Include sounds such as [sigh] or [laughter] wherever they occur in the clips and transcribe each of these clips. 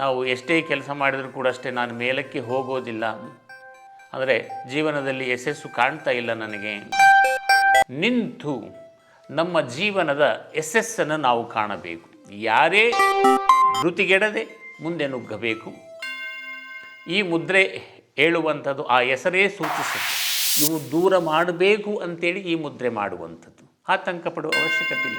ನಾವು ಎಷ್ಟೇ ಕೆಲಸ ಮಾಡಿದರೂ ಕೂಡ ಅಷ್ಟೇ ನಾನು ಮೇಲಕ್ಕೆ ಹೋಗೋದಿಲ್ಲ. ಅಂದರೆ ಜೀವನದಲ್ಲಿ ಯಶಸ್ಸು ಕಾಣ್ತಾ ಇಲ್ಲ ನನಗೆ. ನಿಂತು ನಮ್ಮ ಜೀವನದ ಯಶಸ್ಸನ್ನು ನಾವು ಕಾಣಬೇಕು. ಯಾರೇ ಧೃತಿಗೆಡದೆ ಮುಂದೆ ನುಗ್ಗಬೇಕು. ಈ ಮುದ್ರೆ ಹೇಳುವಂಥದ್ದು ಆ ಹೆಸರೇ ಸೂಚಿಸುತ್ತೆ. ಇವು ದೂರ ಮಾಡಬೇಕು ಅಂತೇಳಿ ಈ ಮುದ್ರೆ ಮಾಡುವಂಥದ್ದು. ಆತಂಕ ಪಡುವ ಅವಶ್ಯಕತೆ ಇಲ್ಲ.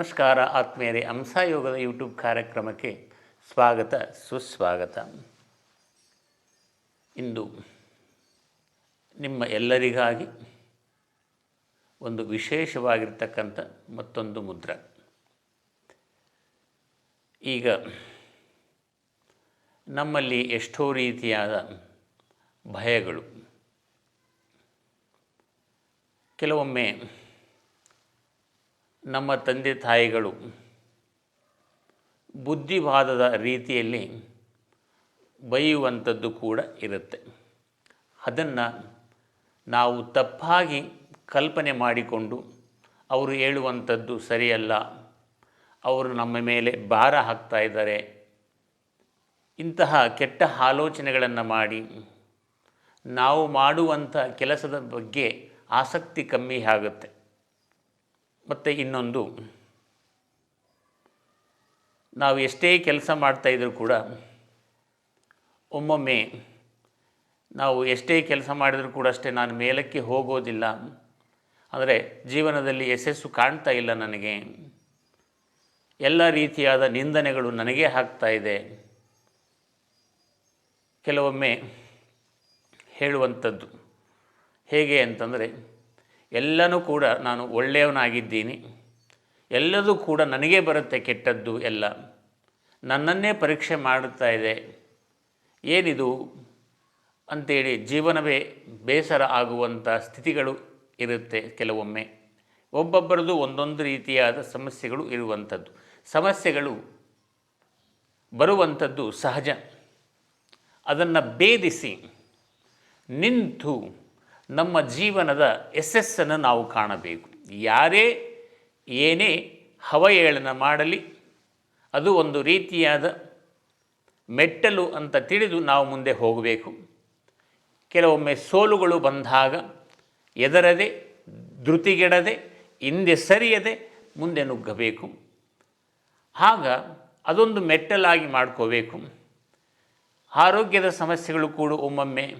ನಮಸ್ಕಾರ ಆತ್ಮೀಯರೇ, ಹಂಸಾಯೋಗದ ಯೂಟ್ಯೂಬ್ ಕಾರ್ಯಕ್ರಮಕ್ಕೆ ಸ್ವಾಗತ, ಸುಸ್ವಾಗತ. ಇಂದು ನಿಮ್ಮ ಎಲ್ಲರಿಗಾಗಿ ಒಂದು ವಿಶೇಷವಾಗಿರ್ತಕ್ಕಂಥ ಮತ್ತೊಂದು ಮುದ್ರ. ಈಗ ನಮ್ಮಲ್ಲಿ ಎಷ್ಟೋ ರೀತಿಯಾದ ಭಯಗಳು. ಕೆಲವೊಮ್ಮೆ ನಮ್ಮ ತಂದೆ ತಾಯಿಗಳು ಬುದ್ಧಿವಾದದ ರೀತಿಯಲ್ಲಿ ಬೈಯುವಂಥದ್ದು ಕೂಡ ಇರುತ್ತೆ. ಅದನ್ನು ನಾವು ತಪ್ಪಾಗಿ ಕಲ್ಪನೆ ಮಾಡಿಕೊಂಡು ಅವರು ಹೇಳುವಂಥದ್ದು ಸರಿಯಲ್ಲ, ಅವರು ನಮ್ಮ ಮೇಲೆ ಭಾರ ಹಾಕ್ತಾ ಇದ್ದಾರೆ, ಇಂತಹ ಕೆಟ್ಟ ಆಲೋಚನೆಗಳನ್ನು ಮಾಡಿ ನಾವು ಮಾಡುವಂಥ ಕೆಲಸದ ಬಗ್ಗೆ ಆಸಕ್ತಿ ಕಮ್ಮಿ ಆಗುತ್ತೆ. ಮತ್ತು ಇನ್ನೊಂದು. ನಾವು ಎಷ್ಟೇ ಕೆಲಸ ಮಾಡ್ತಾಯಿದ್ರೂ ಕೂಡ ಒಮ್ಮೊಮ್ಮೆ ನಾವು ಎಷ್ಟೇ ಕೆಲಸ ಮಾಡಿದರೂ ಕೂಡ ಅಷ್ಟೇ ನಾನು ಮೇಲಕ್ಕೆ ಹೋಗೋದಿಲ್ಲ. ಅಂದರೆ ಜೀವನದಲ್ಲಿ ಯಶಸ್ಸು ಕಾಣ್ತಾ ಇಲ್ಲ ನನಗೆ. ಎಲ್ಲ ರೀತಿಯಾದ ನಿಂದನೆಗಳು ನನಗೆ ಹಾಕ್ತಾ ಇದೆ. ಕೆಲವೊಮ್ಮೆ ಹೇಳುವಂಥದ್ದು ಹೇಗೆ ಅಂತಂದರೆ ಎಲ್ಲನೂ ಕೂಡ ನಾನು ಒಳ್ಳೆಯವನಾಗಿದ್ದೀನಿ. ಎಲ್ಲದೂ ಕೂಡ ನನಗೆ ಬರುತ್ತೆ ಕೆಟ್ಟದ್ದು ಎಲ್ಲ. ನನ್ನನ್ನೇ ಪರೀಕ್ಷೆ ಮಾಡುತ್ತಾ ಇದೆ. ಏನಿದು? ಅಂಥೇಳಿ ಜೀವನವೇ ಬೇಸರ ಆಗುವಂಥ ಸ್ಥಿತಿಗಳು ಇರುತ್ತೆ ಕೆಲವೊಮ್ಮೆ. ಒಬ್ಬೊಬ್ಬರದು ಒಂದೊಂದು ರೀತಿಯಾದ ಸಮಸ್ಯೆಗಳು ಇರುವಂಥದ್ದು. ಸಮಸ್ಯೆಗಳು ಬರುವಂಥದ್ದು ಸಹಜ. ಅದನ್ನು ಭೇದಿಸಿ ನಿಂತು ನಮ್ಮ ಜೀವನದ ಯಶಸ್ಸನ್ನು ನಾವು ಕಾಣಬೇಕು. ಯಾರೇ ಏನೇ ಹವಯೇಳನ ಮಾಡಲಿ, ಅದು ಒಂದು ರೀತಿಯಾದ ಮೆಟ್ಟಲು ಅಂತ ತಿಳಿದು ನಾವು ಮುಂದೆ ಹೋಗಬೇಕು. ಕೆಲವೊಮ್ಮೆ ಸೋಲುಗಳು ಬಂದಾಗ ಎದರದೆ, ಧೃತಿಗೆಡದೆ, ಹಿಂದೆ ಸರಿಯದೆ ಮುಂದೆ ನುಗ್ಗಬೇಕು. ಆಗ ಅದೊಂದು ಮೆಟ್ಟಲಾಗಿ ಮಾಡ್ಕೋಬೇಕು. ಆರೋಗ್ಯದ ಸಮಸ್ಯೆಗಳು ಕೂಡ ಒಮ್ಮೊಮ್ಮೆ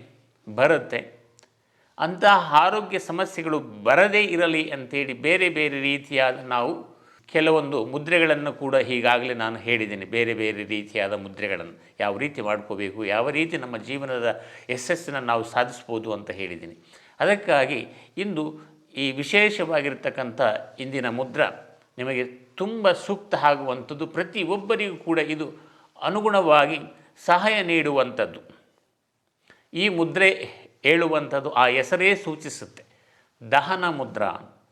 ಬರುತ್ತೆ. ಅಂತಹ ಆರೋಗ್ಯ ಸಮಸ್ಯೆಗಳು ಬರದೇ ಇರಲಿ ಅಂಥೇಳಿ ಬೇರೆ ಬೇರೆ ರೀತಿಯಾದ ನಾವು ಕೆಲವೊಂದು ಮುದ್ರೆಗಳನ್ನು ಕೂಡ ಈಗಾಗಲೇ ನಾನು ಹೇಳಿದ್ದೇನೆ. ಬೇರೆ ಬೇರೆ ರೀತಿಯಾದ ಮುದ್ರೆಗಳನ್ನು ಯಾವ ರೀತಿ ಮಾಡ್ಕೋಬೇಕು, ಯಾವ ರೀತಿ ನಮ್ಮ ಜೀವನದ ಯಶಸ್ಸನ್ನು ನಾವು ಸಾಧಿಸ್ಬೋದು ಅಂತ ಹೇಳಿದ್ದೀನಿ. ಅದಕ್ಕಾಗಿ ಇಂದು ಈ ವಿಶೇಷವಾಗಿರ್ತಕ್ಕಂಥ ಇಂದಿನ ಮುದ್ರ ನಿಮಗೆ ತುಂಬ ಸೂಕ್ತ ಆಗುವಂಥದ್ದು ಪ್ರತಿಯೊಬ್ಬರಿಗೂ ಕೂಡ ಇದು ಅನುಗುಣವಾಗಿ ಸಹಾಯ ನೀಡುವಂಥದ್ದು. ಈ ಮುದ್ರೆ ಹೇಳುವಂಥದ್ದು ಆ ಹೆಸರೇ ಸೂಚಿಸುತ್ತೆ. ದಹನ ಮುದ್ರ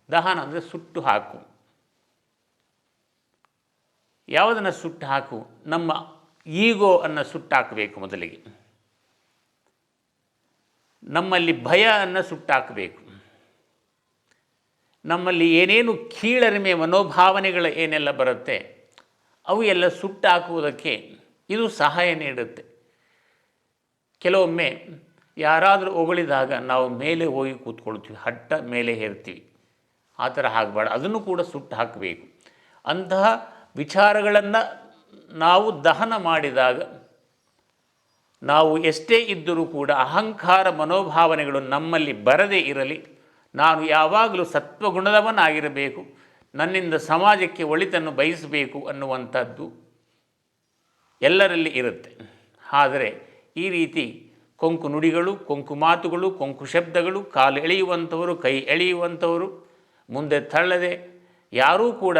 ದಹನ ಅಂದರೆ ಸುಟ್ಟು ಹಾಕು. ಯಾವುದನ್ನು ಸುಟ್ಟು ಹಾಕು? ನಮ್ಮ ಈಗೋ ಅನ್ನು ಸುಟ್ಟಾಕಬೇಕು ಮೊದಲಿಗೆ. ನಮ್ಮಲ್ಲಿ ಭಯ ಅನ್ನು ಸುಟ್ಟಾಕಬೇಕು. ನಮ್ಮಲ್ಲಿ ಏನೇನು ಕೀಳರಿಮೆ ಮನೋಭಾವನೆಗಳು ಏನೆಲ್ಲ ಬರುತ್ತೆ, ಅವು ಎಲ್ಲ ಸುಟ್ಟಾಕುವುದಕ್ಕೆ ಇದು ಸಹಾಯ ನೀಡುತ್ತೆ. ಕೆಲವೊಮ್ಮೆ ಯಾರಾದರೂ ಹೊಗಳಿದಾಗ ನಾವು ಮೇಲೆ ಹೋಗಿ ಕೂತ್ಕೊಳ್ತೀವಿ, ಹಟ್ಟ ಮೇಲೆ ಹೇರ್ತೀವಿ. ಆ ಥರ ಆಗಬಾರ್ದು. ಅದನ್ನು ಕೂಡ ಸುಟ್ಟು ಹಾಕಬೇಕು. ಅಂತಹ ವಿಚಾರಗಳನ್ನು ನಾವು ದಹನ ಮಾಡಿದಾಗ ನಾವು ಎಷ್ಟೇ ಇದ್ದರೂ ಕೂಡ ಅಹಂಕಾರ ಮನೋಭಾವನೆಗಳು ನಮ್ಮಲ್ಲಿ ಬರದೇ ಇರಲಿ, ನಾನು ಯಾವಾಗಲೂ ಸತ್ವಗುಣದವನಾಗಿರಬೇಕು, ನನ್ನಿಂದ ಸಮಾಜಕ್ಕೆ ಒಳಿತನ್ನು ಬಯಸಬೇಕು ಅನ್ನುವಂಥದ್ದು ಎಲ್ಲರಲ್ಲಿ ಇರುತ್ತೆ. ಆದರೆ ಈ ರೀತಿ ಕೊಂಕು ನುಡಿಗಳು, ಕೊಂಕು ಮಾತುಗಳು, ಕೊಂಕು ಶಬ್ದಗಳು, ಕಾಲು ಎಳೆಯುವಂಥವರು, ಕೈ ಎಳೆಯುವಂಥವರು, ಮುಂದೆ ತಳ್ಳದೆ ಯಾರೂ ಕೂಡ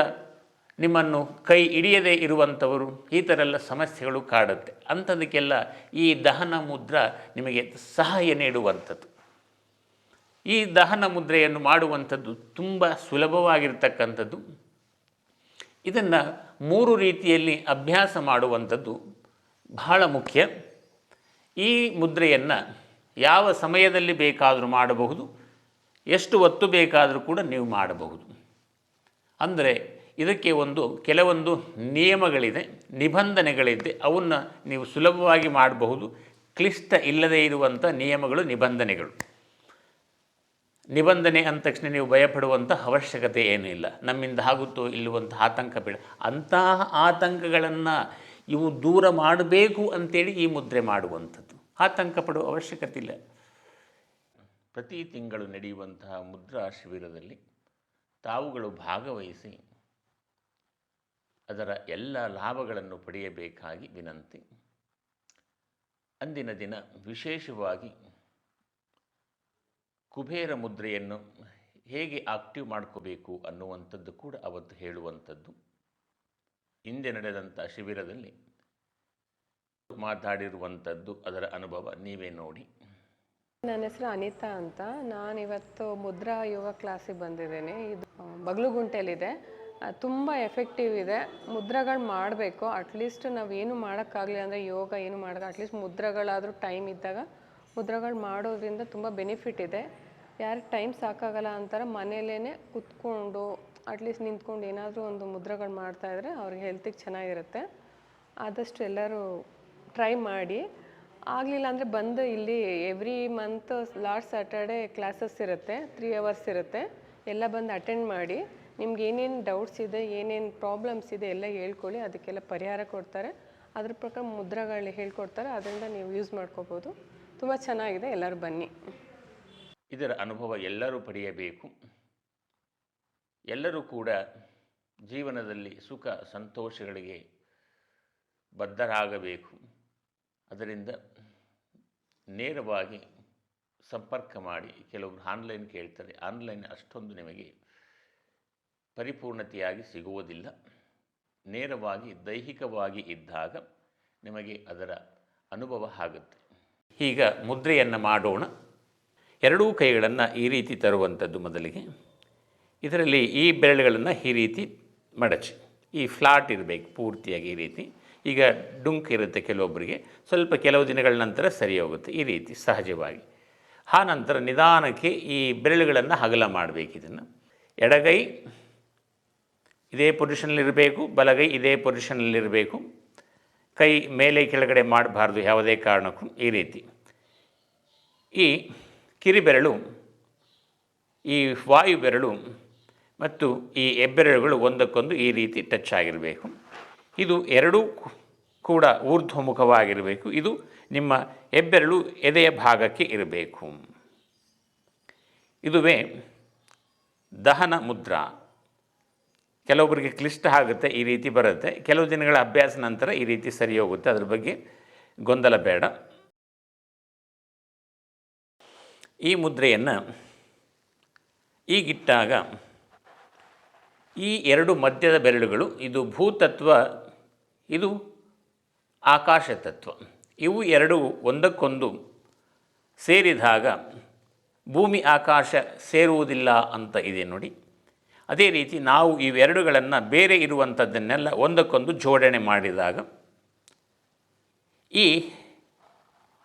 ನಿಮ್ಮನ್ನು ಕೈ ಹಿಡಿಯದೇ ಇರುವಂಥವರು, ಈ ಥರ ಎಲ್ಲ ಸಮಸ್ಯೆಗಳು ಕಾಡುತ್ತೆ. ಅಂಥದಕ್ಕೆಲ್ಲ ಈ ದಹನ ಮುದ್ರ ನಿಮಗೆ ಸಹಾಯ ನೀಡುವಂಥದ್ದು. ಈ ದಹನ ಮುದ್ರೆಯನ್ನು ಮಾಡುವಂಥದ್ದು ತುಂಬ ಸುಲಭವಾಗಿರ್ತಕ್ಕಂಥದ್ದು. ಇದನ್ನು ಮೂರು ರೀತಿಯಲ್ಲಿ ಅಭ್ಯಾಸ ಮಾಡುವಂಥದ್ದು ಬಹಳ ಮುಖ್ಯ. ಈ ಮುದ್ರೆಯನ್ನು ಯಾವ ಸಮಯದಲ್ಲಿ ಬೇಕಾದರೂ ಮಾಡಬಹುದು, ಎಷ್ಟು ಒತ್ತು ಬೇಕಾದರೂ ಕೂಡ ನೀವು ಮಾಡಬಹುದು. ಅಂದರೆ ಇದಕ್ಕೆ ಒಂದು ಕೆಲವೊಂದು ನಿಯಮಗಳಿದೆ, ನಿಬಂಧನೆಗಳಿದೆ, ಅವನ್ನು ನೀವು ಸುಲಭವಾಗಿ ಮಾಡಬಹುದು. ಕ್ಲಿಷ್ಟ ಇಲ್ಲದೇ ಇರುವಂಥ ನಿಯಮಗಳು, ನಿಬಂಧನೆಗಳು. ನಿಬಂಧನೆ ಅಂದ ತಕ್ಷಣ ನೀವು ಭಯಪಡುವಂಥ ಅವಶ್ಯಕತೆ ಏನೂ ಇಲ್ಲ. ನಮ್ಮಿಂದ ಆಗುತ್ತೋ ಇಲ್ಲುವಂಥ ಆತಂಕ ಬೇಡ. ಅಂತಹ ಆತಂಕಗಳನ್ನು ಇವು ದೂರ ಮಾಡಬೇಕು ಅಂತೇಳಿ ಈ ಮುದ್ರೆ ಮಾಡುವಂಥದ್ದು. ಆತಂಕ ಪಡುವ ಅವಶ್ಯಕತೆ ಇಲ್ಲ. ಪ್ರತಿ ತಿಂಗಳು ನಡೆಯುವಂತಹ ಮುದ್ರಾ ಶಿಬಿರದಲ್ಲಿ ತಾವುಗಳು ಭಾಗವಹಿಸಿ ಅದರ ಎಲ್ಲ ಲಾಭಗಳನ್ನು ಪಡೆಯಬೇಕಾಗಿ ವಿನಂತಿ. ಅಂದಿನ ದಿನ ವಿಶೇಷವಾಗಿ ಕುಬೇರ ಮುದ್ರೆಯನ್ನು ಹೇಗೆ ಆಕ್ಟಿವ್ ಮಾಡ್ಕೋಬೇಕು ಅನ್ನುವಂಥದ್ದು ಕೂಡ ಅವತ್ತು ಹೇಳುವಂಥದ್ದು. ಹಿಂದೆ ನಡೆದಂಥ ಶಿಬಿರದಲ್ಲಿ ಮಾತಾಡಿರುವಂಥದ್ದು ಅದರ ಅನುಭವ ನೀವೇ ನೋಡಿ. ನನ್ನ ಹೆಸರು ಅನಿತಾ ಅಂತ. ನಾನು ಇವತ್ತು ಮುದ್ರಾ ಯೋಗ ಕ್ಲಾಸಿಗೆ ಬಂದಿದ್ದೇನೆ. ಇದು ಬಗ್ಲುಗುಂಟೆಲಿದೆ ತುಂಬ ಎಫೆಕ್ಟಿವ್ ಇದೆ. ಮುದ್ರಗಳು ಮಾಡಬೇಕು. ಅಟ್ಲೀಸ್ಟ್ ನಾವು ಏನು ಮಾಡೋಕ್ಕಾಗಲಿ ಅಂದರೆ ಯೋಗ ಏನು ಮಾಡೋದು ಅಟ್ಲೀಸ್ಟ್ ಮುದ್ರಗಳಾದರೂ ಟೈಮ್ ಇದ್ದಾಗ ಮುದ್ರಗಳು ಮಾಡೋದ್ರಿಂದ ತುಂಬ ಬೆನಿಫಿಟ್ ಇದೆ. ಯಾರು ಟೈಮ್ ಸಾಕಾಗಲ್ಲ ಅಂತಾರೆ ಮನೆಯಲ್ಲೇ ಕುತ್ಕೊಂಡು ಅಟ್ಲೀಸ್ಟ್ ನಿಂತ್ಕೊಂಡು ಏನಾದರೂ ಒಂದು ಮುದ್ರಗಳು ಮಾಡ್ತಾಯಿದ್ರೆ ಅವ್ರಿಗೆ ಹೆಲ್ತಿಗೆ ಚೆನ್ನಾಗಿರುತ್ತೆ. ಆದಷ್ಟು ಎಲ್ಲರೂ ಟ್ರೈ ಮಾಡಿ. ಆಗಲಿಲ್ಲ ಅಂದರೆ ಬಂದು ಇಲ್ಲಿ every month last Saturday classes ಇರುತ್ತೆ ತ್ರೀ ಅವರ್ಸ್ ಇರುತ್ತೆ. ಎಲ್ಲ ಬಂದು ಅಟೆಂಡ್ ಮಾಡಿ. ನಿಮ್ಗೆ ಏನೇನು ಡೌಟ್ಸ್ ಇದೆ, ಏನೇನು ಪ್ರಾಬ್ಲಮ್ಸ್ ಇದೆ ಎಲ್ಲ ಹೇಳ್ಕೊಳ್ಳಿ, ಅದಕ್ಕೆಲ್ಲ ಪರಿಹಾರ ಕೊಡ್ತಾರೆ. ಅದ್ರ ಪ್ರಕಾರ ಮುದ್ರಗಳು ಹೇಳ್ಕೊಡ್ತಾರೆ, ಅದರಿಂದ ನೀವು ಯೂಸ್ ಮಾಡ್ಕೋಬೋದು. ತುಂಬ ಚೆನ್ನಾಗಿದೆ, ಎಲ್ಲರೂ ಬನ್ನಿ. ಇದರ ಅನುಭವ ಎಲ್ಲರೂ ಪಡೆಯಬೇಕು. ಎಲ್ಲರೂ ಕೂಡ ಜೀವನದಲ್ಲಿ ಸುಖ, ಸಂತೋಷಗಳಿಗೆ ಬದ್ಧರಾಗಬೇಕು. ಅದರಿಂದ ನೇರವಾಗಿ ಸಂಪರ್ಕ ಮಾಡಿ, ಕೆಲವರು ಆನ್ಲೈನ್ ಕೇಳ್ತಾರೆ. ಆನ್ಲೈನ್ ಅಷ್ಟೊಂದು ನಿಮಗೆ ಪರಿಪೂರ್ಣತೆಯಾಗಿ ಸಿಗುವುದಿಲ್ಲ. ನೇರವಾಗಿ, ದೈಹಿಕವಾಗಿ ಇದ್ದಾಗ ನಿಮಗೆ ಅದರ ಅನುಭವ ಆಗುತ್ತೆ. ಈಗ ಮುದ್ರೆಯನ್ನು ಮಾಡೋಣ. ಎರಡೂ ಕೈಗಳನ್ನು ಈ ರೀತಿ ತರುವಂಥದ್ದು ಮೊದಲಿಗೆ. ಇದರಲ್ಲಿ ಈ ಬೆರಳುಗಳನ್ನು ಈ ರೀತಿ ಮಡಚಿ, ಈ ಫ್ಲಾಟ್ ಇರಬೇಕು ಪೂರ್ತಿಯಾಗಿ ಈ ರೀತಿ. ಈಗ ಡುಂಕ್ ಇರುತ್ತೆ ಕೆಲವೊಬ್ಬರಿಗೆ ಸ್ವಲ್ಪ ಕೆಲವು ದಿನಗಳ ನಂತರ ಸರಿ ಹೋಗುತ್ತೆ ಈ ರೀತಿ ಸಹಜವಾಗಿ. ಆ ನಂತರ ನಿಧಾನಕ್ಕೆ ಈ ಬೆರಳುಗಳನ್ನು ಹಗಲ ಮಾಡಬೇಕು ಇದನ್ನು. ಎಡಗೈ ಇದೇ ಪೊಸಿಷನ್ನಲ್ಲಿರಬೇಕು ಬಲಗೈ ಇದೇ ಪೊಸಿಷನ್ನಲ್ಲಿರಬೇಕು ಕೈ ಮೇಲೆ ಕೆಳಗಡೆ ಮಾಡಬಾರ್ದು ಯಾವುದೇ ಕಾರಣಕ್ಕೂ ಈ ರೀತಿ. ಈ ಕಿರಿಬೆರಳು, ಈ ವಾಯು ಬೆರಳು ಮತ್ತು ಈ ಹೆಬ್ಬೆರಳುಗಳು ಒಂದಕ್ಕೊಂದು ಈ ರೀತಿ ಟಚ್ ಆಗಿರಬೇಕು. ಇದು ಎರಡೂ ಕೂಡ ಊರ್ಧ್ವಮುಖವಾಗಿರಬೇಕು. ಇದು ನಿಮ್ಮ ಹೆಬ್ಬೆರಳು ಎದೆಯ ಭಾಗಕ್ಕೆ ಇರಬೇಕು. ಇದುವೇ ದಹನ ಮುದ್ರ. ಕೆಲವೊಬ್ಬರಿಗೆ ಕ್ಲಿಷ್ಟ ಆಗುತ್ತೆ, ಈ ರೀತಿ ಬರುತ್ತೆ. ಕೆಲವು ದಿನಗಳ ಅಭ್ಯಾಸ ನಂತರ ಈ ರೀತಿ ಸರಿ ಹೋಗುತ್ತೆ. ಅದ್ರ ಬಗ್ಗೆ ಗೊಂದಲ ಬೇಡ. ಈ ಮುದ್ರೆಯನ್ನು ಈಗಿಟ್ಟಾಗ ಈ ಎರಡು ಮಧ್ಯದ ಬೆರಳುಗಳು, ಇದು ಭೂತತ್ವ, ಇದು ಆಕಾಶ ತತ್ವ ಇವು ಎರಡು ಒಂದಕ್ಕೊಂದು ಸೇರಿದಾಗ ಭೂಮಿ, ಆಕಾಶ ಸೇರುವುದಿಲ್ಲ ಅಂತ ಇದೆ ನೋಡಿ. ಅದೇ ರೀತಿ ನಾವು ಇವೆರಡುಗಳನ್ನು ಬೇರೆ ಇರುವಂಥದ್ದನ್ನೆಲ್ಲ ಒಂದಕ್ಕೊಂದು ಜೋಡಣೆ ಮಾಡಿದಾಗ ಈ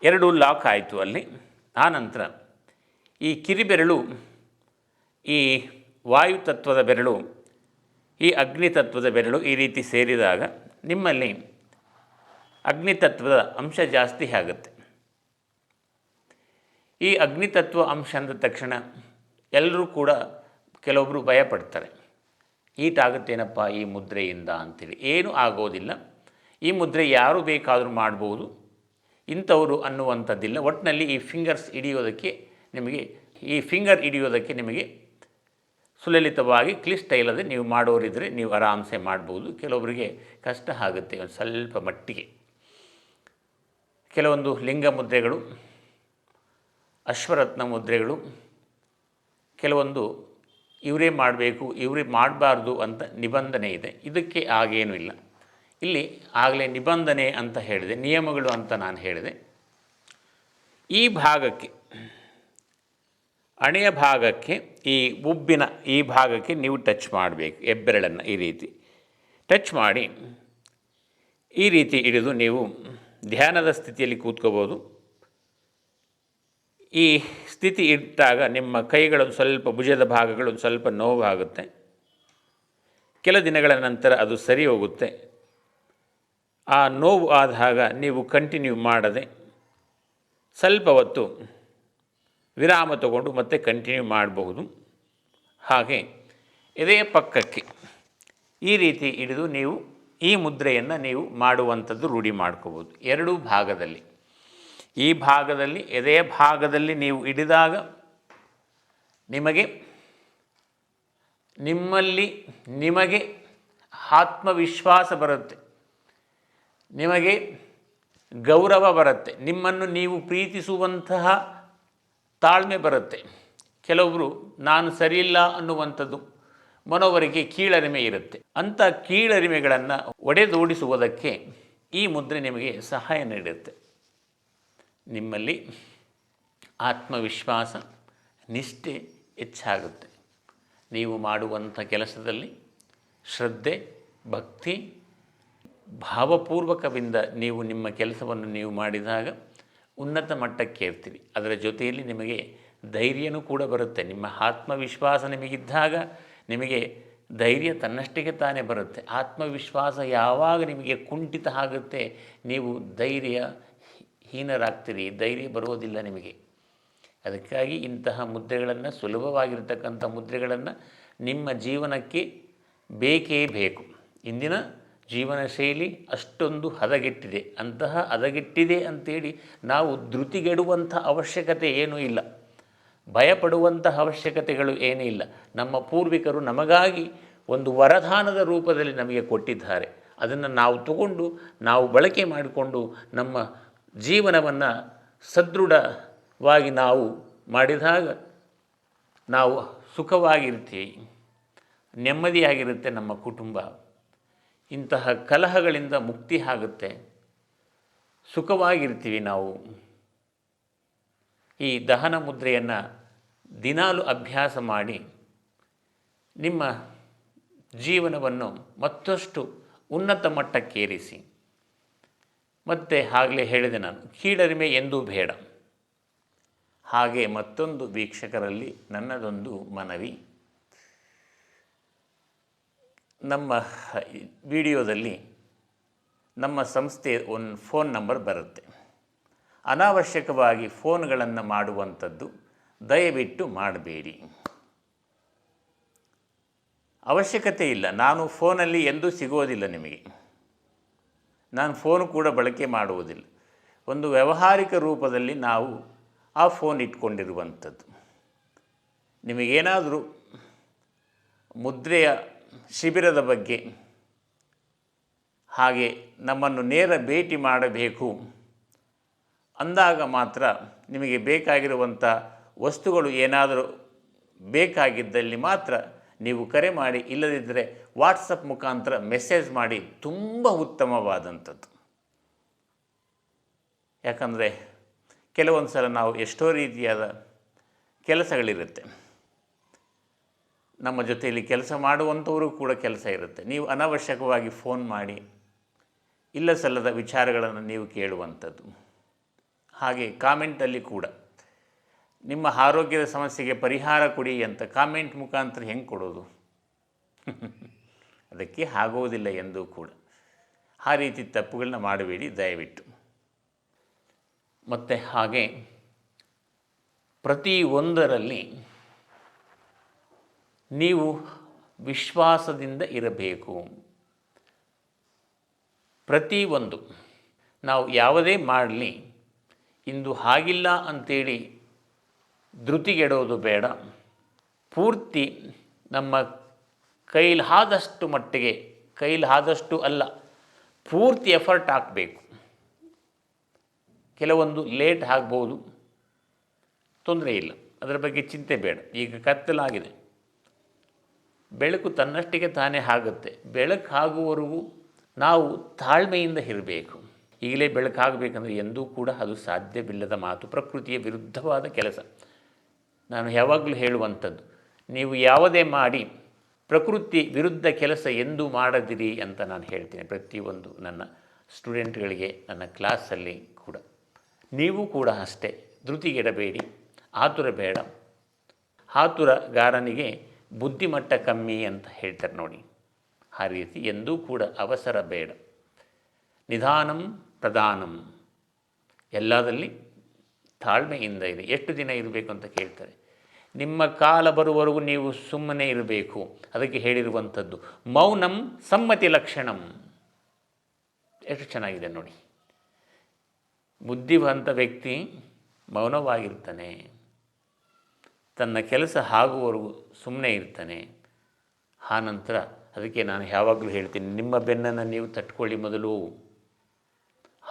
ಎರಡು ಲಾಕ್ ಆಯಿತು ಅಲ್ಲಿ. ಆನಂತರ ಈ ಕಿರಿಬೆರಳು, ಈ ವಾಯುತತ್ವದ ಬೆರಳು ಈ ಅಗ್ನಿತತ್ವದ ಬೆರಳು ಈ ರೀತಿ ಸೇರಿದಾಗ ನಿಮ್ಮಲ್ಲಿ ಅಗ್ನಿತತ್ವದ ಅಂಶ ಜಾಸ್ತಿ ಆಗುತ್ತೆ. ಈ ಅಗ್ನಿತತ್ವ ಅಂಶ ಅಂದ ತಕ್ಷಣ ಎಲ್ಲರೂ ಕೂಡ ಕೆಲವೊಬ್ಬರು ಭಯಪಡ್ತಾರೆ. ಈಟಾಗುತ್ತೇನಪ್ಪ ಈ ಮುದ್ರೆಯಿಂದ ಅಂತೇಳಿ. ಏನೂ ಆಗೋದಿಲ್ಲ. ಈ ಮುದ್ರೆ ಯಾರು ಬೇಕಾದರೂ ಮಾಡ್ಬೋದು. ಇಂಥವರು ಅನ್ನುವಂಥದ್ದಿಲ್ಲ. ಒಟ್ಟಿನಲ್ಲಿ ಈ ಫಿಂಗರ್ಸ್ ಹಿಡಿಯೋದಕ್ಕೆ ನಿಮಗೆ ಈ ಫಿಂಗರ್ ಹಿಡಿಯೋದಕ್ಕೆ ನಿಮಗೆ ಸುಲಲಿತವಾಗಿ ಕ್ಲಿಷ್ಟ ಇಲ್ಲದೆ ನೀವು ಮಾಡೋರಿದ್ದರೆ ನೀವು ಆರಾಮ್ಸೆ ಮಾಡ್ಬೋದು. ಕೆಲವೊಬ್ಬರಿಗೆ ಕಷ್ಟ ಆಗುತ್ತೆ ಒಂದು ಸ್ವಲ್ಪ ಮಟ್ಟಿಗೆ. ಕೆಲವೊಂದು ಲಿಂಗ ಮುದ್ರೆಗಳು, ಅಶ್ವರತ್ನ ಮುದ್ರೆಗಳು, ಕೆಲವೊಂದು ಇವರೇ ಮಾಡಬೇಕು, ಇವರೇ ಮಾಡಬಾರ್ದು ಅಂತ ನಿಬಂಧನೆ ಇದೆ. ಇದಕ್ಕೆ ಆಗೇನೂ ಇಲ್ಲ. ಇಲ್ಲಿ ಆಗಲೇ ನಿಬಂಧನೆ ಅಂತ ಹೇಳಿದೆ, ನಿಯಮಗಳು ಅಂತ ನಾನು ಹೇಳಿದೆ. ಈ ಭಾಗಕ್ಕೆ ಹಣೆಯ ಭಾಗಕ್ಕೆ ಈ ಉಬ್ಬಿನ ಈ ಭಾಗಕ್ಕೆ ನೀವು ಟಚ್ ಮಾಡಬೇಕು ಹೆಬ್ಬೆರಳನ್ನು ಈ ರೀತಿ. ಟಚ್ ಮಾಡಿ ಈ ರೀತಿ ಹಿಡಿದು ನೀವು ಧ್ಯಾನದ ಸ್ಥಿತಿಯಲ್ಲಿ ಕೂತ್ಕೋಬೋದು. ಈ ಸ್ಥಿತಿ ಇಟ್ಟಾಗ ನಿಮ್ಮ ಕೈಗಳೊಂದು ಸ್ವಲ್ಪ, ಭುಜದ ಭಾಗಗಳು ಸ್ವಲ್ಪ ನೋವಾಗುತ್ತೆ. ಕೆಲ ದಿನಗಳ ನಂತರ ಅದು ಸರಿ ಹೋಗುತ್ತೆ. ಆ ನೋವು ಆದಾಗ ನೀವು ಕಂಟಿನ್ಯೂ ಮಾಡದೆ ಸ್ವಲ್ಪ ಹೊತ್ತು ವಿರಾಮ ತಗೊಂಡು ಮತ್ತೆ ಕಂಟಿನ್ಯೂ ಮಾಡಬಹುದು. ಹಾಗೆ ಇದೇ ಪಕ್ಕಕ್ಕೆ ಈ ರೀತಿ ಹಿಡಿದು ನೀವು ಈ ಮುದ್ರೆಯನ್ನು ನೀವು ಮಾಡುವಂಥದ್ದು ರೂಢಿ ಮಾಡ್ಕೋಬೋದು ಎರಡೂ ಭಾಗದಲ್ಲಿ. ಈ ಭಾಗದಲ್ಲಿ ಎದೆಯ ಭಾಗದಲ್ಲಿ ನೀವು ಹಿಡಿದಾಗ ನಿಮಗೆ ನಿಮ್ಮಲ್ಲಿ ನಿಮಗೆ ಆತ್ಮವಿಶ್ವಾಸ ಬರುತ್ತೆ. ನಿಮಗೆ ಗೌರವ ಬರುತ್ತೆ. ನಿಮ್ಮನ್ನು ನೀವು ಪ್ರೀತಿಸುವಂತಹ ತಾಳ್ಮೆ ಬರುತ್ತೆ. ಕೆಲವರು ನಾನು ಸರಿಯಿಲ್ಲ ಅನ್ನುವಂಥದ್ದು ಮನೋವರಿಗೆ ಕೀಳರಿಮೆ ಇರುತ್ತೆ. ಅಂಥ ಕೀಳರಿಮೆಗಳನ್ನು ಒಡೆದೋಡಿಸುವುದಕ್ಕೆ ಈ ಮುದ್ರೆ ನಿಮಗೆ ಸಹಾಯ ನೀಡುತ್ತೆ. ನಿಮ್ಮಲ್ಲಿ ಆತ್ಮವಿಶ್ವಾಸ, ನಿಷ್ಠೆ ಹೆಚ್ಚಾಗುತ್ತೆ. ನೀವು ಮಾಡುವಂಥ ಕೆಲಸದಲ್ಲಿ ಶ್ರದ್ಧೆ, ಭಕ್ತಿ, ಭಾವಪೂರ್ವಕವಿಂದ ನೀವು ನಿಮ್ಮ ಕೆಲಸವನ್ನು ನೀವು ಮಾಡಿದಾಗ ಉನ್ನತ ಮಟ್ಟಕ್ಕೆ ಇರ್ತೀವಿ ಅದರ ಜೊತೆಯಲ್ಲಿ ನಿಮಗೆ ಧೈರ್ಯನೂ ಕೂಡ ಬರುತ್ತೆ. ನಿಮ್ಮ ಆತ್ಮವಿಶ್ವಾಸ ನಿಮಗಿದ್ದಾಗ ನಿಮಗೆ ಧೈರ್ಯ ತನ್ನಷ್ಟಿಗೆ ತಾನೇ ಬರುತ್ತೆ. ಆತ್ಮವಿಶ್ವಾಸ ಯಾವಾಗ ನಿಮಗೆ ಕುಂಠಿತ ಆಗುತ್ತೆ, ನೀವು ಧೈರ್ಯ ಹೀನರಾಗ್ತೀರಿ, ಧೈರ್ಯ ಬರೋದಿಲ್ಲ ನಿಮಗೆ. ಅದಕ್ಕಾಗಿ ಇಂತಹ ಮುದ್ರೆಗಳನ್ನು, ಸುಲಭವಾಗಿರ್ತಕ್ಕಂಥ ಮುದ್ರೆಗಳನ್ನು ನಿಮ್ಮ ಜೀವನಕ್ಕೆ ಬೇಕೇ ಬೇಕು. ಇಂದಿನ ಜೀವನ ಶೈಲಿ ಅಷ್ಟೊಂದು ಹದಗೆಟ್ಟಿದೆ. ಅಂತಹ ಹದಗೆಟ್ಟಿದೆ ಅಂತೇಳಿ ನಾವು ಧೃತಿಗೆಡುವಂಥ ಅವಶ್ಯಕತೆ ಏನೂ ಇಲ್ಲ. ಭಯಪಡುವಂತಹ ಅವಶ್ಯಕತೆಗಳು ಏನೂ ಇಲ್ಲ. ನಮ್ಮ ಪೂರ್ವಿಕರು ನಮಗಾಗಿ ಒಂದು ವರದಾನದ ರೂಪದಲ್ಲಿ ನಮಗೆ ಕೊಟ್ಟಿದ್ದಾರೆ. ಅದನ್ನು ನಾವು ತಗೊಂಡು, ನಾವು ಬಳಕೆ ಮಾಡಿಕೊಂಡು ನಮ್ಮ ಜೀವನವನ್ನು ಸದೃಢವಾಗಿ ನಾವು ಮಾಡಿದಾಗ ನಾವು ಸುಖವಾಗಿರ್ತೀವಿ. ನೆಮ್ಮದಿಯಾಗಿರುತ್ತೆ ನಮ್ಮ ಕುಟುಂಬ. ಇಂತಹ ಕಲಹಗಳಿಂದ ಮುಕ್ತಿ ಆಗುತ್ತೆ. ಸುಖವಾಗಿರ್ತೀವಿ ನಾವು. ಈ ದಹನ ಮುದ್ರೆಯನ್ನು ದಿನಾಲು ಅಭ್ಯಾಸ ಮಾಡಿ ನಿಮ್ಮ ಜೀವನವನ್ನು ಮತ್ತಷ್ಟು ಉನ್ನತ ಮಟ್ಟಕ್ಕೇರಿಸಿ. ಮತ್ತೆ ಆಗಲೇ ಹೇಳಿದೆ ನಾನು, ಕೀಳರಿಮೆ ಎಂದೂ ಬೇಡ. ಹಾಗೆ ಮತ್ತೊಂದು ವೀಕ್ಷಕರಲ್ಲಿ ನನ್ನದೊಂದು ಮನವಿ. ನಮ್ಮ ವಿಡಿಯೋದಲ್ಲಿ ನಮ್ಮ ಸಂಸ್ಥೆ ಒಂದು ಫೋನ್ ನಂಬರ್ ಬರುತ್ತೆ. ಅನಾವಶ್ಯಕವಾಗಿ ಫೋನ್ಗಳನ್ನು ಮಾಡುವಂಥದ್ದು ದಯವಿಟ್ಟು ಮಾಡಬೇಡಿ. ಅವಶ್ಯಕತೆ ಇಲ್ಲ. ನಾನು ಫೋನಲ್ಲಿ ಎಂದೂ ಸಿಗೋದಿಲ್ಲ ನಿಮಗೆ. ನಾನು ಫೋನ್ ಕೂಡ ಬಳಕೆ ಮಾಡುವುದಿಲ್ಲ. ಒಂದು ವ್ಯಾವಹಾರಿಕ ರೂಪದಲ್ಲಿ ನಾವು ಆ ಫೋನ್ ಇಟ್ಕೊಂಡಿರುವಂಥದ್ದು. ನಿಮಗೇನಾದರೂ ಮುದ್ರೆಯ ಶಿಬಿರದ ಬಗ್ಗೆ. ಹಾಗೆ ನಮ್ಮನ್ನು ನೇರ ಭೇಟಿ ಮಾಡಬೇಕು. ಅಂದಾಗ ಮಾತ್ರ ನಿಮಗೆ ಬೇಕಾಗಿರುವಂಥ ವಸ್ತುಗಳು ಏನಾದರೂ ಬೇಕಾಗಿದ್ದಲ್ಲಿ ಮಾತ್ರ ನೀವು ಕರೆ ಮಾಡಿ, ಇಲ್ಲದಿದ್ದರೆ ವಾಟ್ಸಪ್ ಮುಖಾಂತರ ಮೆಸೇಜ್ ಮಾಡಿ, ತುಂಬ ಉತ್ತಮವಾದಂಥದ್ದು. ಯಾಕಂದರೆ ಕೆಲವೊಂದು ಸಲ ನಾವು ಎಷ್ಟೋ ರೀತಿಯಾದ ಕೆಲಸಗಳಿರುತ್ತೆ. ನಮ್ಮ ಜೊತೆಯಲ್ಲಿ ಕೆಲಸ ಮಾಡುವಂಥವರು ಕೂಡ ಕೆಲಸ ಇರುತ್ತೆ. ನೀವು ಅನವಶ್ಯಕವಾಗಿ ಫೋನ್ ಮಾಡಿ ಇಲ್ಲ ಸಲ್ಲದ ವಿಚಾರಗಳನ್ನು ನೀವು ಕೇಳುವಂಥದ್ದು. ಹಾಗೆ ಕಾಮೆಂಟಲ್ಲಿ ಕೂಡ, ನಿಮ್ಮ ಆರೋಗ್ಯದ ಸಮಸ್ಯೆಗೆ ಪರಿಹಾರ ಕೊಡಿ ಅಂತ ಕಾಮೆಂಟ್ ಮುಖಾಂತರ ಹೆಂಗೆ ಕೊಡೋದು? [laughs] ಅದಕ್ಕೆ ಆಗೋದಿಲ್ಲ ಎಂದೂ ಕೂಡ. ಆ ರೀತಿ ತಪ್ಪುಗಳನ್ನ ಮಾಡಬೇಡಿ, ದಯವಿಟ್ಟು. ಮತ್ತು ಹಾಗೆ, ಪ್ರತಿ ಒಂದರಲ್ಲಿ ನೀವು ವಿಶ್ವಾಸದಿಂದ ಇರಬೇಕು. ಪ್ರತಿಯೊಂದು ನಾವು ಯಾವುದೇ ಮಾಡಲಿ, ಇಂದು ಹಾಗಿಲ್ಲ ಅಂತೇಳಿ ಧೃತಿಗೆಡೋದು ಬೇಡ. ಪೂರ್ತಿ ನಮ್ಮ ಕೈಲಾದಷ್ಟು ಮಟ್ಟಿಗೆ ಕೈಲಾದಷ್ಟು ಅಲ್ಲ, ಪೂರ್ತಿ ಎಫರ್ಟ್ ಹಾಕಬೇಕು. ಕೆಲವೊಂದು ಲೇಟ್ ಆಗ್ಬೋದು, ತೊಂದರೆ ಇಲ್ಲ. ಅದರ ಬಗ್ಗೆ ಚಿಂತೆ ಬೇಡ. ಈಗ ಕತ್ತಲಾಗಿದೆ. ಬೆಳಕು ತನ್ನಷ್ಟಿಗೆ ತಾನೇ ಆಗುತ್ತೆ. ಬೆಳಕು ಆಗುವವರೆಗೂ ನಾವು ತಾಳ್ಮೆಯಿಂದ ಇರಬೇಕು. ಈಗಲೇ ಬೆಳಕಾಗಬೇಕಂದ್ರೆ ಎಂದೂ ಕೂಡ ಅದು ಸಾಧ್ಯವಿಲ್ಲದ ಮಾತು. ಪ್ರಕೃತಿಯ ವಿರುದ್ಧವಾದ ಕೆಲಸ. ನಾನು ಯಾವಾಗಲೂ ಹೇಳುವಂಥದ್ದು, ನೀವು ಯಾವುದೇ ಮಾಡಿ ಪ್ರಕೃತಿ ವಿರುದ್ಧ ಕೆಲಸ ಎಂದೂ ಮಾಡದಿರಿ ಅಂತ ನಾನು ಹೇಳ್ತೀನಿ ಪ್ರತಿಯೊಂದು ನನ್ನ ಸ್ಟೂಡೆಂಟ್ಗಳಿಗೆ ನನ್ನ ಕ್ಲಾಸಲ್ಲಿ ಕೂಡ. ನೀವು ಕೂಡ ಅಷ್ಟೇ, ಧೃತಿಗೆಡಬೇಡಿ, ಆತುರ ಬೇಡ. ಆತುರಗಾರನಿಗೆ ಬುದ್ಧಿಮಟ್ಟ ಕಮ್ಮಿ ಅಂತ ಹೇಳ್ತಾರೆ ನೋಡಿ. ಆ ರೀತಿ ಎಂದೂ ಕೂಡ ಅವಸರ ಬೇಡ. ನಿಧಾನಂ ಪ್ರಧಾನಂ. ಎಲ್ಲದಲ್ಲಿ ತಾಳ್ಮೆಯಿಂದ ಇದೆ ಎಷ್ಟು ದಿನ ಇರಬೇಕು ಅಂತ ಕೇಳ್ತಾರೆ. ನಿಮ್ಮ ಕಾಲ ಬರುವವರೆಗೂ ನೀವು ಸುಮ್ಮನೆ ಇರಬೇಕು. ಅದಕ್ಕೆ ಹೇಳಿರುವಂಥದ್ದು, ಮೌನಂ ಸಮ್ಮತಿ ಲಕ್ಷಣಂ. ಎಷ್ಟು ಚೆನ್ನಾಗಿದೆ ನೋಡಿ. ಬುದ್ಧಿವಂತ ವ್ಯಕ್ತಿ ಮೌನವಾಗಿರ್ತಾನೆ. ತನ್ನ ಕೆಲಸ ಆಗುವವರೆಗೂ ಸುಮ್ಮನೆ ಇರ್ತಾನೆ. ಆ ನಂತರ ಅದಕ್ಕೆ ನಾನು ಯಾವಾಗಲೂ ಹೇಳ್ತೀನಿ, ನಿಮ್ಮ ಬೆನ್ನನ್ನು ನೀವು ತಟ್ಕೊಳ್ಳಿ ಮೊದಲು.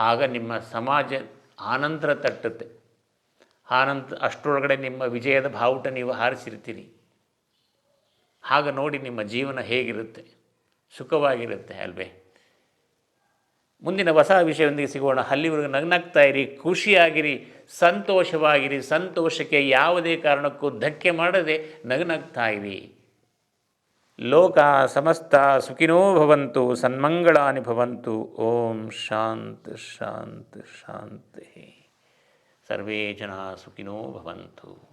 ಆಗ ನಿಮ್ಮ ಸಮಾಜ ಆನಂತರ ತಟ್ಟುತ್ತೆ. ಆನಂತರ ಅಷ್ಟರೊಳಗಡೆ ನಿಮ್ಮ ವಿಜಯದ ಬಾವುಟ ನೀವು ಹಾರಿಸಿರ್ತೀರಿ. ಆಗ ನೋಡಿ ನಿಮ್ಮ ಜೀವನ ಹೇಗಿರುತ್ತೆ. ಸುಖವಾಗಿರುತ್ತೆ ಅಲ್ವೇ? ಮುಂದಿನ ಹೊಸ ವಿಷಯದೊಂದಿಗೆ ಸಿಗೋಣ. ಅಲ್ಲಿವರೆಗೂ ನಗ್ನಾಗ್ತಾ ಇರಿ, ಖುಷಿಯಾಗಿರಿ, ಸಂತೋಷವಾಗಿರಿ. ಸಂತೋಷಕ್ಕೆ ಯಾವುದೇ ಕಾರಣಕ್ಕೂ ಧಕ್ಕೆ ಮಾಡದೆ ನಗ್ನಾಗ್ತಾ ಇರಿ. ಲೋಕ ಸಮಸ್ತ ಸುಖಿನೋ ಭವಂತು, ಸನ್ಮಂಗಳಾನಿ ಭವಂತು. ಓಂ ಶಾಂತ ಶಾಂತ, ಶಾಂತಿ ಸರ್ವೇ ಜನ ಸುಖಿನೋ ಭವಂತು.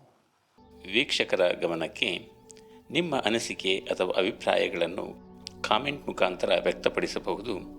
ವೀಕ್ಷಕರ ಗಮನಕ್ಕೆ ನಿಮ್ಮ ಅನಿಸಿಕೆ ಅಥವಾ ಅಭಿಪ್ರಾಯಗಳನ್ನು ಕಾಮೆಂಟ್ ಮುಖಾಂತರ ವ್ಯಕ್ತಪಡಿಸಬಹುದು.